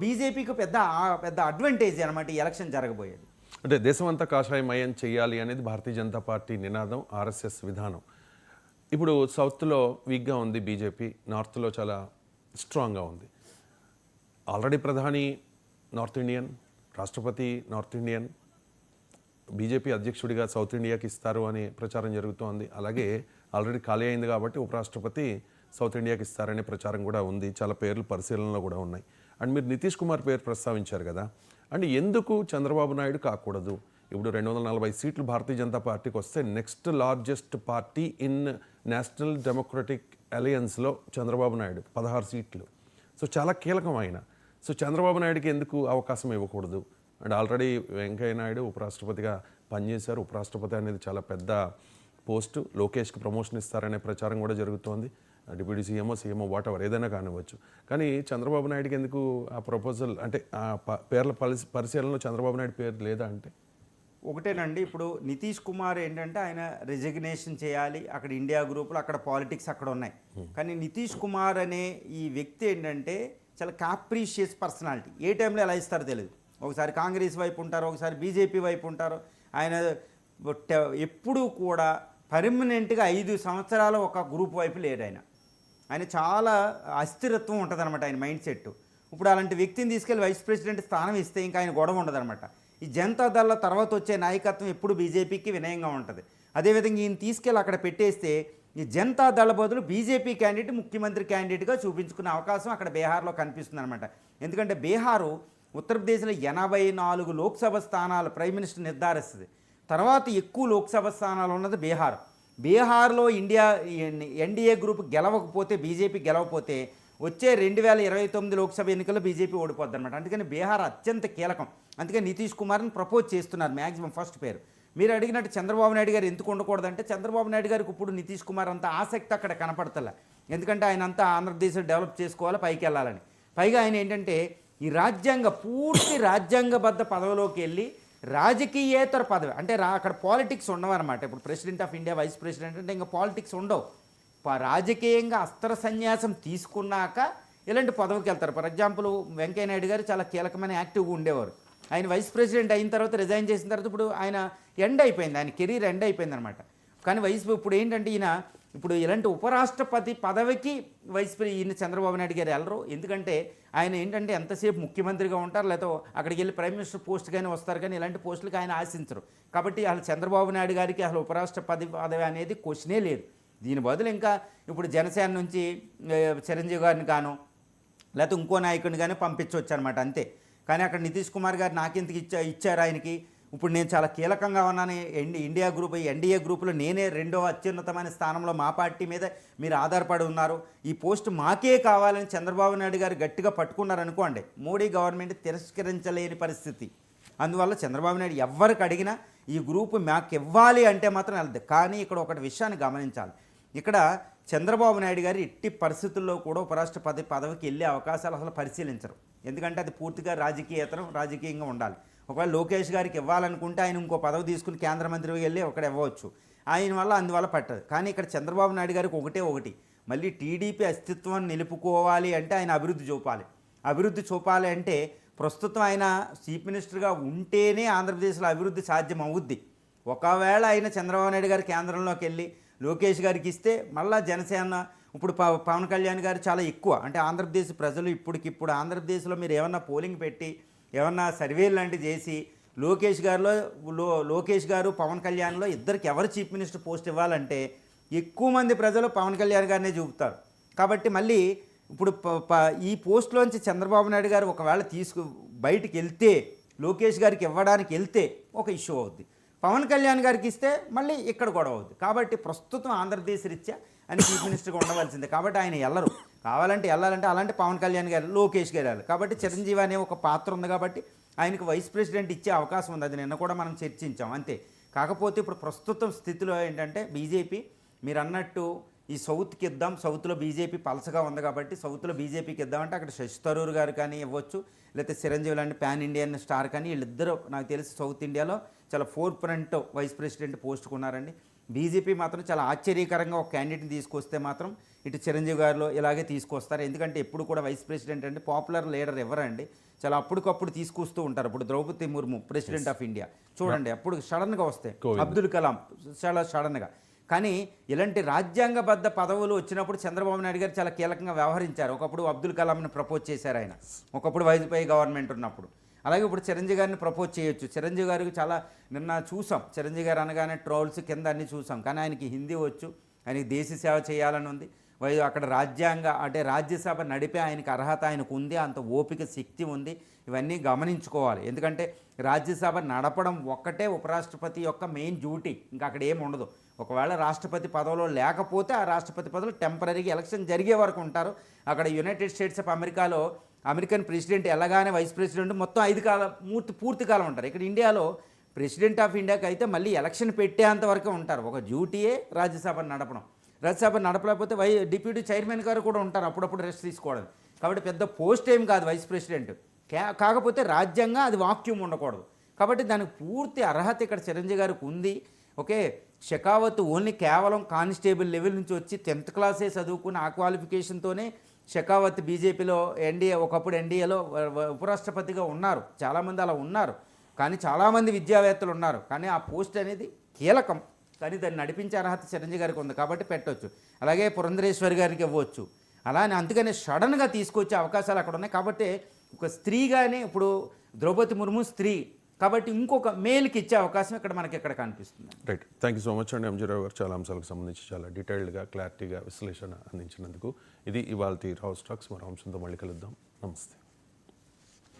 బీజేపీకి పెద్ద పెద్ద అడ్వాంటేజ్ అనమాట ఈ ఎలక్షన్ జరగబోయేది. అంటే దేశమంతా కాషాయమయం చేయాలి అనేది భారతీయ జనతా పార్టీ నినాదం ఆర్ఎస్ఎస్ విధానం. ఇప్పుడు సౌత్లో వీక్గా ఉంది బీజేపీ నార్త్లో చాలా స్ట్రాంగ్గా ఉంది. ఆల్రెడీ ప్రధాని నార్త్ ఇండియన్ రాష్ట్రపతి నార్త్ ఇండియన్ బీజేపీ అధ్యక్షుడిగా సౌత్ ఇండియాకి ఇస్తారు అనే ప్రచారం జరుగుతోంది. అలాగే ఆల్రెడీ ఖాళీ అయింది కాబట్టి ఉపరాష్ట్రపతి సౌత్ ఇండియాకి ఇస్తారనే ప్రచారం కూడా ఉంది. చాలా పేర్లు పరిశీలనలో కూడా ఉన్నాయి. అండ్ మీరు నితీష్ కుమార్ పేరు ప్రస్తావించారు కదా. అండ్ ఎందుకు చంద్రబాబు నాయుడు కాకూడదు? ఇప్పుడు రెండు వందల నలభై సీట్లు భారతీయ జనతా పార్టీకి వస్తే next largest party in national democratic అలయన్స్లో Chandrababu Naidu పదహారు సీట్లు. సో చాలా కీలకం ఆయన. సో చంద్రబాబు నాయుడుకి ఎందుకు అవకాశం ఇవ్వకూడదు? అండ్ ఆల్రెడీ వెంకయ్య నాయుడు ఉపరాష్ట్రపతిగా పనిచేశారు. ఉపరాష్ట్రపతి అనేది చాలా పెద్ద పోస్టు. లోకేష్కి ప్రమోషన్ ఇస్తారనే ప్రచారం కూడా జరుగుతోంది. Deputy CMO CMO whatever ఏదైనా కానివ్వచ్చు. కానీ చంద్రబాబు నాయుడుకి ఎందుకు ఆ ప్రపోజల్ అంటే ఆ పేర్ల పరిశీ పరిశీలనలో చంద్రబాబు నాయుడు పేరు లేదా అంటే? ఒకటేనండి ఇప్పుడు నితీష్ కుమార్ ఏంటంటే ఆయన రిజిగ్నేషన్ చేయాలి అక్కడ ఇండియా గ్రూపులు అక్కడ పాలిటిక్స్ అక్కడ ఉన్నాయి. కానీ నితీష్ కుమార్ అనే ఈ వ్యక్తి ఏంటంటే చాలా కాప్రీషియస్ పర్సనాలిటీ ఏ టైంలో ఎలా ఇస్తారో తెలియదు ఒకసారి కాంగ్రెస్ వైపు ఉంటారు ఒకసారి బీజేపీ వైపు ఉంటారు. ఆయన ఎప్పుడూ కూడా పర్మనెంట్గా ఐదు సంవత్సరాలు ఒక గ్రూప్ వైపు లేడు ఆయన. ఆయన చాలా అస్థిరత్వం ఉంటుంది అనమాట ఆయన మైండ్ సెట్. ఇప్పుడు అలాంటి వ్యక్తిని తీసుకెళ్ళి వైస్ ప్రెసిడెంట్ స్థానం ఇస్తే ఇంకా ఆయన గొడవ ఉండదన్నమాట. ఈ జనతా దళ తర్వాత వచ్చే నాయకత్వం ఎప్పుడు బీజేపీకి వినయంగా ఉంటుంది. అదేవిధంగా ఈయన తీసుకెళ్ళి అక్కడ పెట్టేస్తే ఈ జనతా దళ బదులు బీజేపీ క్యాండిడేట్ ముఖ్యమంత్రి క్యాండిడేట్గా చూపించుకునే అవకాశం అక్కడ బీహార్లో కనిపిస్తుంది అనమాట ఎందుకంటే బీహారు ఉత్తరప్రదేశ్లో ఎనభై నాలుగు లోక్సభ స్థానాలు ప్రైమ్ మినిస్టర్ నిర్ధారిస్తుంది. తర్వాత ఎక్కువ లోక్సభ స్థానాలు ఉన్నది బీహార్. బీహార్లో ఇండియా ఎన్డీఏ గ్రూప్ గెలవకపోతే బీజేపీ గెలవకపోతే వచ్చే రెండు వేల ఇరవై తొమ్మిది లోక్సభ ఎన్నికల్లో బీజేపీ ఓడిపోద్ది అనమాట అందుకని బీహార్ అత్యంత కీలకం. అందుకని నితీష్ కుమార్ని ప్రపోజ్ చేస్తున్నారు మ్యాక్సిమం ఫస్ట్ పేరు. మీరు అడిగినట్టు చంద్రబాబు నాయుడు గారు ఎందుకు ఉండకూడదంటే చంద్రబాబు నాయుడు గారికి ఇప్పుడు నితీష్ కుమార్ అంత ఆసక్తి అక్కడ కనపడతలే. ఎందుకంటే ఆయన అంతా ఆంధ్రప్రదేశ్ డెవలప్ చేసుకోవాలి పైకి వెళ్ళాలని. పైగా ఆయన ఏంటంటే ఈ రాజ్యాంగ పూర్తి రాజ్యాంగబద్ధ పదవిలోకి వెళ్ళి రాజకీయేతర పదవి. అంటే రా అక్కడ పాలిటిక్స్ ఉండవన్నమాట. ఇప్పుడు president of India vice president అంటే ఇంకా పాలిటిక్స్ ఉండవు. ప- రాజకీయంగా అస్త్ర సన్యాసం తీసుకున్నాక ఇలాంటి పదవికి వెళ్తారు. ఫర్ ఎగ్జాంపుల్ వెంకయ్య నాయుడు గారు చాలా కీలకమైన యాక్టివ్గా ఉండేవారు. ఆయన వైస్ ప్రెసిడెంట్ అయిన తర్వాత రిజైన్ చేసిన తర్వాత ఇప్పుడు ఆయన ఎండ్ అయిపోయింది. ఆయన కెరీర్ ఎండ్ అయిపోయింది అనమాట కానీ వైస్ ఇప్పుడు ఏంటంటే ఈయన ఇప్పుడు ఇలాంటి ఉపరాష్ట్రపతి పదవికి వైస్ ఈయన చంద్రబాబు నాయుడు గారు వెళ్ళరు. ఎందుకంటే ఆయన ఏంటంటే ఎంతసేపు ముఖ్యమంత్రిగా ఉంటారు లేకపోతే అక్కడికి వెళ్ళి ప్రైమ్ మినిస్టర్ పోస్ట్ కానీ వస్తారు కానీ ఇలాంటి పోస్టులకు ఆయన ఆశించరు. కాబట్టి అసలు చంద్రబాబు నాయుడు గారికి అసలు ఉపరాష్ట్రపతి పదవి అనేది క్వశ్చనే లేదు. దీని బదులు ఇంకా ఇప్పుడు జనసేన నుంచి చిరంజీవి గారిని కాను లేకపోతే ఇంకో నాయకుడిని కానీ పంపించవచ్చు అనమాట అంతే. కానీ అక్కడ నితీష్ కుమార్ గారు నాకెందుకు ఇచ్చా ఇచ్చారు ఆయనకి? ఇప్పుడు నేను చాలా కీలకంగా ఉన్నాను. ఎన్ ఇండియా గ్రూప్ ఎన్డీఏ గ్రూపులో నేనే రెండో అత్యున్నతమైన స్థానంలో మా పార్టీ మీద మీరు ఆధారపడి ఉన్నారు. ఈ పోస్ట్ మాకే కావాలని చంద్రబాబు నాయుడు గారు గట్టిగా పట్టుకున్నారు అనుకోండి మోడీ గవర్నమెంట్ తిరస్కరించలేని పరిస్థితి. అందువల్ల చంద్రబాబు నాయుడు ఎవరికి అడిగినా ఈ గ్రూప్ మాకు ఇవ్వాలి అంటే మాత్రం వెళ్తుంది కానీ ఇక్కడ ఒకటి విషయాన్ని గమనించాలి. ఇక్కడ చంద్రబాబు నాయుడు గారు ఎట్టి పరిస్థితుల్లో కూడా ఉపరాష్ట్రపతి పదవికి వెళ్ళే అవకాశాలు అసలు పరిశీలించరు. ఎందుకంటే అది పూర్తిగా రాజకీయేతరం రాజకీయంగా ఉండాలి. ఒకవేళ లోకేష్ గారికి ఇవ్వాలనుకుంటే ఆయన ఇంకో పదవి తీసుకుని కేంద్ర మంత్రి వెళ్ళి ఒకటి ఇవ్వచ్చు. ఆయన వల్ల అందువల్ల పట్టదు. కానీ ఇక్కడ చంద్రబాబు నాయుడు గారికి ఒకటే ఒకటి. మళ్ళీ టీడీపీ అస్తిత్వాన్ని నిలుపుకోవాలి అంటే ఆయన అభివృద్ధి చూపాలి. అభివృద్ధి చూపాలి అంటే ప్రస్తుతం ఆయన చీఫ్ మినిస్టర్గా ఉంటేనే ఆంధ్రప్రదేశ్లో అభివృద్ధి సాధ్యం అవుద్ది. ఒకవేళ ఆయన చంద్రబాబు నాయుడు గారు కేంద్రంలోకి వెళ్ళి లోకేష్ గారికి ఇస్తే మళ్ళా జనసేన ఇప్పుడు ప పవన్ కళ్యాణ్ గారు చాలా ఎక్కువ. అంటే ఆంధ్రప్రదేశ్ ప్రజలు ఇప్పటికిప్పుడు ఆంధ్రప్రదేశ్లో మీరు ఏమన్నా పోలింగ్ పెట్టి ఏమన్నా సర్వేలు లాంటివి చేసి లోకేష్ గారిలో లో లోకేష్ గారు పవన్ కళ్యాణ్లో ఇద్దరికి ఎవరు చీఫ్ మినిస్టర్ పోస్ట్ ఇవ్వాలంటే ఎక్కువ మంది ప్రజలు పవన్ కళ్యాణ్ గారినే చూపుతారు. కాబట్టి మళ్ళీ ఇప్పుడు ప- ప- ఈ పోస్ట్లోంచి చంద్రబాబు నాయుడు గారు ఒకవేళ తీసుకు బయటికి వెళ్తే లోకేష్ గారికి ఇవ్వడానికి వెళ్తే ఒక ఇష్యూ అవుద్ది. పవన్ కళ్యాణ్ గారికి ఇస్తే మళ్ళీ ఇక్కడ గొడవ అవుద్ది. కాబట్టి ప్రస్తుతం ఆంధ్రప్రదేశ్ రీత్యా ఆయన చీఫ్ మినిస్టర్గా ఉండవలసిందే. కాబట్టి ఆయన వెళ్ళరు కావాలంటే వెళ్ళాలంటే అలాంటి పవన్ కళ్యాణ్ గారు లోకేష్ గారు వెళ్ళాలి. కాబట్టి చిరంజీవి అనే ఒక పాత్ర ఉంది కాబట్టి ఆయనకు వైస్ ప్రెసిడెంట్ ఇచ్చే అవకాశం ఉంది. అది నిన్న కూడా మనం చర్చించాం. అంతే. కాకపోతే ఇప్పుడు ప్రస్తుతం స్థితిలో ఏంటంటే బీజేపీ మీరు అన్నట్టు ఈ సౌత్కి ఇద్దాం సౌత్లో బీజేపీ పలసగా ఉంది కాబట్టి సౌత్లో బీజేపీకి ఇద్దామంటే అక్కడ శశి థరూర్ గారు కానీ ఇవ్వచ్చు లేకపోతే చిరంజీవి లాంటి పాన్ ఇండియన్ స్టార్ కానీ వీళ్ళిద్దరూ నాకు తెలిసి సౌత్ ఇండియాలో చాలా ఫోర్ ఫ్రంట్ వైస్ ప్రెసిడెంట్ పోస్ట్కి ఉన్నారండి బీజేపీ మాత్రం చాలా ఆశ్చర్యకరంగా ఒక క్యాండిడేట్ని తీసుకొస్తే మాత్రం ఇటు చిరంజీవి గారిలో ఇలాగే తీసుకొస్తారు. ఎందుకంటే ఎప్పుడు కూడా వైస్ ప్రెసిడెంట్ అంటే పాపులర్ లీడర్ ఎవరండి? చాలా అప్పటికప్పుడు తీసుకొస్తూ ఉంటారు. ఇప్పుడు Draupadi Murmu president of India చూడండి అప్పుడు సడన్గా వస్తాయి కోవింద్. అబ్దుల్ కలాం చాలా సడన్గా కానీ ఇలాంటి రాజ్యాంగబద్ధ పదవులు వచ్చినప్పుడు చంద్రబాబు నాయుడు గారు చాలా కీలకంగా వ్యవహరించారు. ఒకప్పుడు అబ్దుల్ కలాంని ప్రపోజ్ చేశారు ఆయన. ఒకప్పుడు వాజ్పేయి గవర్నమెంట్ ఉన్నప్పుడు. అలాగే ఇప్పుడు చిరంజీవి గారిని ప్రపోజ్ చేయొచ్చు. చిరంజీవి గారికి చాలా నిన్న చూసాం. చిరంజీవి గారు అనగానే ట్రోల్స్ కింద అన్ని చూసాం. కానీ ఆయనకి హిందీ వచ్చు ఆయనకి దేశ సేవ చేయాలని ఉంది. అక్కడ రాజ్యాంగ అంటే రాజ్యసభ నడిపే ఆయనకి అర్హత ఆయనకు ఉంది. అంత ఓపిక శక్తి ఉంది. ఇవన్నీ గమనించుకోవాలి. ఎందుకంటే రాజ్యసభ నడపడం ఒక్కటే ఉపరాష్ట్రపతి యొక్క మెయిన్ డ్యూటీ ఇంకా అక్కడ ఏమి ఉండదు. ఒకవేళ రాష్ట్రపతి పదవిలో లేకపోతే ఆ రాష్ట్రపతి పదవులు టెంపరీగా ఎలక్షన్ జరిగే వరకు ఉంటారు. అక్కడ యునైటెడ్ స్టేట్స్ ఆఫ్ అమెరికాలో అమెరికన్ ప్రెసిడెంట్ ఎలాగానే వైస్ ప్రెసిడెంట్ మొత్తం ఐదు కాలం పూర్తి పూర్తి కాలం ఉంటారు. ఇక్కడ ఇండియాలో ప్రెసిడెంట్ ఆఫ్ ఇండియాకి అయితే మళ్ళీ ఎలక్షన్ పెట్టేంత వరకు ఉంటారు. ఒక డ్యూటీయే రాజ్యసభను నడపడం. రాజ్యసభ నడపలేకపోతే వై డిప్యూటీ చైర్మన్ గారు కూడా ఉంటారు అప్పుడప్పుడు రెస్ట్ తీసుకోవడం. కాబట్టి పెద్ద పోస్ట్ ఏం కాదు వైస్ ప్రెసిడెంట్. కాకపోతే రాజ్యాంగం అది వాక్యూమ్ ఉండకూడదు. కాబట్టి దానికి పూర్తి అర్హత ఇక్కడ చిరంజీవి గారికి ఉంది. ఓకే షెకావత్ ఓన్లీ కేవలం కానిస్టేబుల్ లెవెల్ నుంచి వచ్చి టెన్త్ క్లాసే చదువుకున్న ఆ క్వాలిఫికేషన్తోనే షెకావత్ బీజేపీలో ఎన్డీఏ ఒకప్పుడు ఎన్డీఏలో ఉపరాష్ట్రపతిగా ఉన్నారు. చాలామంది అలా ఉన్నారు. కానీ చాలామంది విద్యావేత్తలు ఉన్నారు. కానీ ఆ పోస్ట్ అనేది కీలకం. కానీ దాన్ని నడిపించే అర్హత చిరంజీవి గారికి ఉంది కాబట్టి పెట్టవచ్చు అలాగే పురంధరేశ్వరి గారికి ఇవ్వచ్చు. అలానే అందుకనే సడన్గా తీసుకొచ్చే అవకాశాలు అక్కడ ఉన్నాయి. కాబట్టి ఒక స్త్రీగానే ఇప్పుడు ద్రౌపది ముర్ము స్త్రీ కాబట్టి ఇంకొక మేల్కి ఇచ్చే అవకాశం ఇక్కడ మనకి ఇక్కడ కనిపిస్తుంది? Right thank you so much అండి ఎంజీరావు గారు చాలా అంశాలకు సంబంధించి చాలా డీటెయిల్డ్గా క్లారిటీగా విశ్లేషణ అందించినందుకు ఇది ఇవాళ రావు స్టాక్స్ మరో అంశంతో మళ్ళీ కలుద్దాం. నమస్తే.